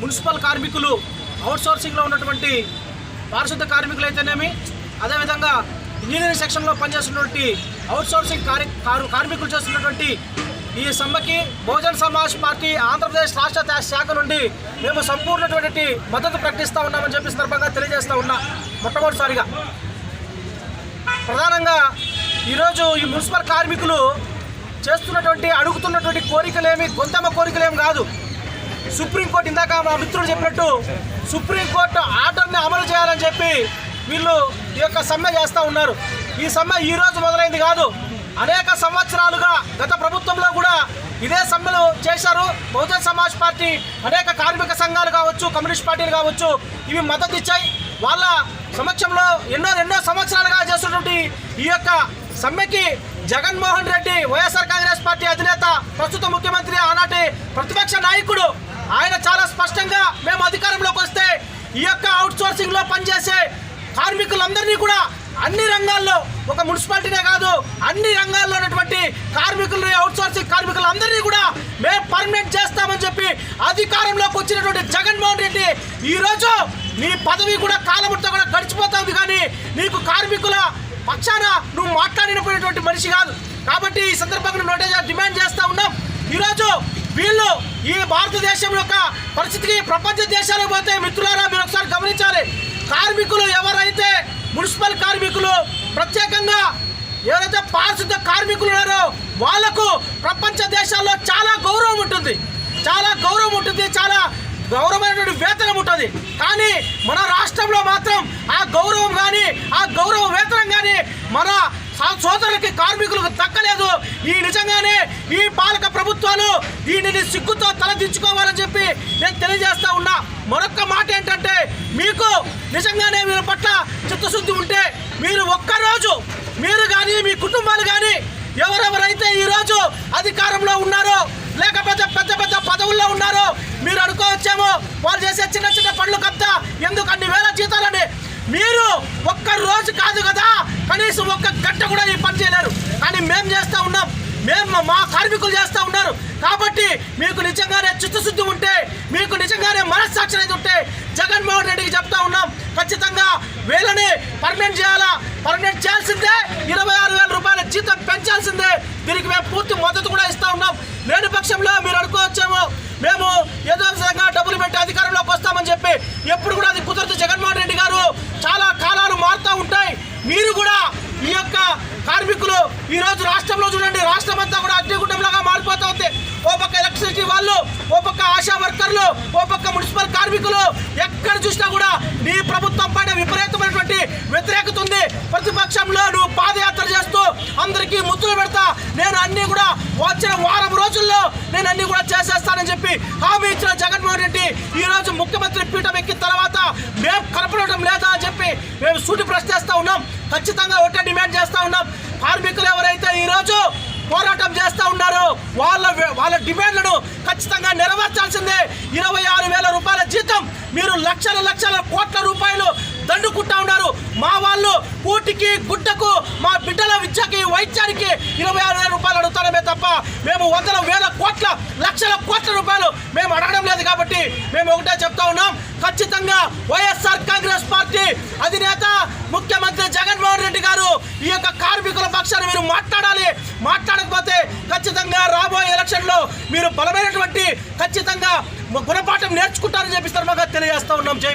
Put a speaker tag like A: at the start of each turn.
A: Municipal కార్మికులు అవుట్సోర్సింగ్లో ఉన్నటువంటి పారిశుద్ధ కార్మికులు అయితేనేమి అదేవిధంగా ఇంజనీరింగ్ సెక్షన్లో పనిచేస్తున్నటువంటి అవుట్సోర్సింగ్ కార్య కారు- కార్మికులు చేస్తున్నటువంటి ఈ సమ్మెకి బహుజన్ సమాజ్ పార్టీ ఆంధ్రప్రదేశ్ రాష్ట్ర శాఖ నుండి మేము సంపూర్ణటువంటి మద్దతు ప్రకటిస్తూ ఉన్నామని చెప్పి సందర్భంగా తెలియజేస్తూ ఉన్నా మొట్టమొదటిసారిగా. ప్రధానంగా ఈరోజు ఈ మున్సిపల్ కార్మికులు చేస్తున్నటువంటి అడుగుతున్నటువంటి కోరికలేమి గొంతమ్మ కోరికలేమి కాదు. సుప్రీంకోర్టు ఇందాక మా మిత్రుడు చెప్పినట్టు సుప్రీంకోర్టు ఆర్డర్ని అమలు చేయాలని చెప్పి వీళ్ళు ఈ యొక్క సమ్మె చేస్తూ ఉన్నారు. ఈ సమ్మె ఈ రోజు మొదలైంది కాదు. అనేక సంవత్సరాలుగా గత ప్రభుత్వంలో కూడా ఇదే సమ్మెలు చేశారు. బహుజన్ సమాజ్ పార్టీ అనేక కార్మిక సంఘాలు కావచ్చు కమ్యూనిస్ట్ పార్టీలు కావచ్చు ఇవి మద్దతు ఇచ్చాయి. వాళ్ళ సమక్షంలో ఎన్నో ఎన్నో సంవత్సరాలుగా చేస్తున్నటువంటి ఈ యొక్క సమ్మెకి Jaganmohan Reddy YSR Congress party అధినేత ప్రస్తుత ముఖ్యమంత్రి ఆనాటి ప్రతిపక్ష నాయకుడు ఆయన చాలా స్పష్టంగా మేము అధికారంలోకి వస్తే ఈ యొక్క అవుట్సోర్సింగ్లో లో పనిచేసే కార్మికులందరినీ కూడా అన్ని రంగాల్లో ఒక మున్సిపాలిటీనే కాదు అన్ని రంగాల్లో ఉన్నటువంటి కార్మికులు అవుట్సోర్సింగ్ కార్మికులందరినీ కూడా మేము పర్మనెంట్ చేస్తామని చెప్పి అధికారంలోకి వచ్చినటువంటి జగన్మోహన్ రెడ్డి ఈ రోజు నీ పదవి కూడా కాలముడితో కూడా గడిచిపోతుంది కానీ నీకు కార్మికుల పక్షాన నువ్వు మాట్లాడినటువంటి మనిషి కాదు. కాబట్టి ఈ సందర్భంగా నోటీస్ డిమాండ్ చేస్తా ఉన్నాం. ఈరోజు వీళ్ళు ఈ భారతదేశం యొక్క పరిస్థితికి ప్రపంచ దేశాలకు పోతే మిత్రులారా మీరు ఒకసారి గమనించాలి. కార్మికులు ఎవరైతే మున్సిపల్ కార్మికులు ప్రత్యేకంగా ఎవరైతే పారిశుద్ధ కార్మికులు ఉన్నారో వాళ్ళకు ప్రపంచ దేశాల్లో చాలా గౌరవం ఉంటుంది. చాలా గౌరవం ఉంటుంది చాలా గౌరవమైనటువంటి వేతనం ఉంటుంది. కానీ మన రాష్ట్రంలో మాత్రం ఆ గౌరవం కానీ ఆ గౌరవ వేతనం కానీ మన సోదరులకి కార్మికులకు దక్కలేదు. ఈ నిజంగానే ఈ పాలక ప్రభుత్వాలు దీనిని సిగ్గుతో తలదించుకోవాలని చెప్పి నేను తెలియజేస్తా ఉన్నా. మరొక మాట ఏంటంటే మీకు నిజంగానే మీరు పట్ల చిత్తశుద్ధి ఉంటే మీరు ఒక్కరోజు మీరు కానీ మీ కుటుంబాలు కానీ ఎవరెవరైతే ఈరోజు అధికారంలో ఉన్నారో లేకపోతే పెద్ద పెద్ద పదవుల్లో ఉన్నారో మీరు అనుకోవచ్చేమో వాళ్ళు చేసే చిన్న చిన్న పనులు కబ్దా ఎందుకు అన్ని వేల జీతాలని మీరు ఒక్క రోజు కాదు కదా కనీసం ఒక్క గంట కూడా ఈ పని చేయలేరు. కానీ మేము చేస్తూ ఉన్నాం. మేము మా కార్మికులు చేస్తూ ఉన్నారు. కాబట్టి మీకు నిజంగానే చిత్తశుద్ధి ఉంటే మీకు నిజంగానే మనస్సాక్షి అనేది ఉంటే జగన్మోహన్ రెడ్డికి చెప్తా ఉన్నాం. ఖచ్చితంగా వీళ్ళని పర్మనెంట్ చేయాలా? పర్మనెంట్ చేయాల్సిందే. ఇరవై ఆరు వేల రూపాయల జీతం పెంచాల్సిందే. దీనికి మేము పూర్తి మద్దతు కూడా ఇస్తా ఉన్నాం. లేని పక్షంలో మీరు అనుకోవచ్చేమో మేము ఏదో విధంగా డబ్బులు పెట్టి అధికారంలోకి వస్తామని చెప్పి ఎప్పుడు కూడా అది కుదరదు జగన్మోహన్ రెడ్డి గారు చాలా కాలాలు మారుతూ ఉంటాయి. మీరు కూడా ఈ యొక్క కార్మికులు ఈ రోజు రాష్ట్రంలో చూడండి రాష్ట్రం అంతా కూడా అగ్నిగుండంలాగా మారిపోతా ఉంది. ఓ పక్క ఎలక్ట్రిసిటీ వాళ్ళు ఓ పక్క ఆశా వర్కర్లు ఓ పక్క మున్సిపల్ కార్మికులు ఎక్కడ చూసినా కూడా నీ ప్రభుత్వం పైన విపరీతమైనటువంటి వ్యతిరేకత ఉంది. ప్రతిపక్షంలో నువ్వు పాదయాత్ర చేస్తూ అందరికీ ముద్దులు పెడతా. నేను అన్ని కూడా వచ్చిన వారం రోజుల్లో నేను అన్ని కూడా చేసేస్తానని చెప్పి హామీ ఇచ్చిన జగన్మోహన్ రెడ్డి ఈ రోజు ముఖ్యమంత్రి పీఠం ఎక్కిన తర్వాత మేము కలపడం లేదా అని చెప్పి మేము సూటి చేస్తూ ఉన్నాం. ఖచ్చితంగా ఒకటే డిమాండ్ చేస్తూ ఉన్నాం. కార్మికులు ఎవరైతే ఈరోజు పోరాటం చేస్తూ ఉన్నారో వాళ్ళ వాళ్ళ డిమాండ్లను ఖచ్చితంగా నెరవేర్చాల్సిందే. ఇరవై ఆరు వేల రూపాయల జీతం మీరు లక్షల లక్షల కోట్ల రూపాయలు దండుకుంటా ఉన్నారు. మా వాళ్ళు కూటికి గుడ్డకు మా బిడ్డల విద్యకి వైద్యానికి ఇరవై ఆరు వేల రూపాయలు అడుగుతామే తప్ప మేము వందల వేల కోట్ల లక్షల కోట్ల రూపాయలు మేము అడగడం లేదు కాబట్టి మేము ఒకటే చెప్తా ఉన్నాం. ఖచ్చితంగా వైఎస్ఆర్ కాంగ్రెస్ పార్టీ అధినేత ముఖ్యమంత్రి జగన్మోహన్ రెడ్డి గారు ఈ యొక్క కార్మికుల పక్షాన్ని మీరు మాట్లాడాలి. మాట్లాడకపోతే ఖచ్చితంగా రాబోయే ఎలక్షన్లో మీరు బలమైనటువంటి ఖచ్చితంగా గుణపాఠం నేర్చుకుంటారని చెప్పి తెలియజేస్తా ఉన్నాం. జైబీ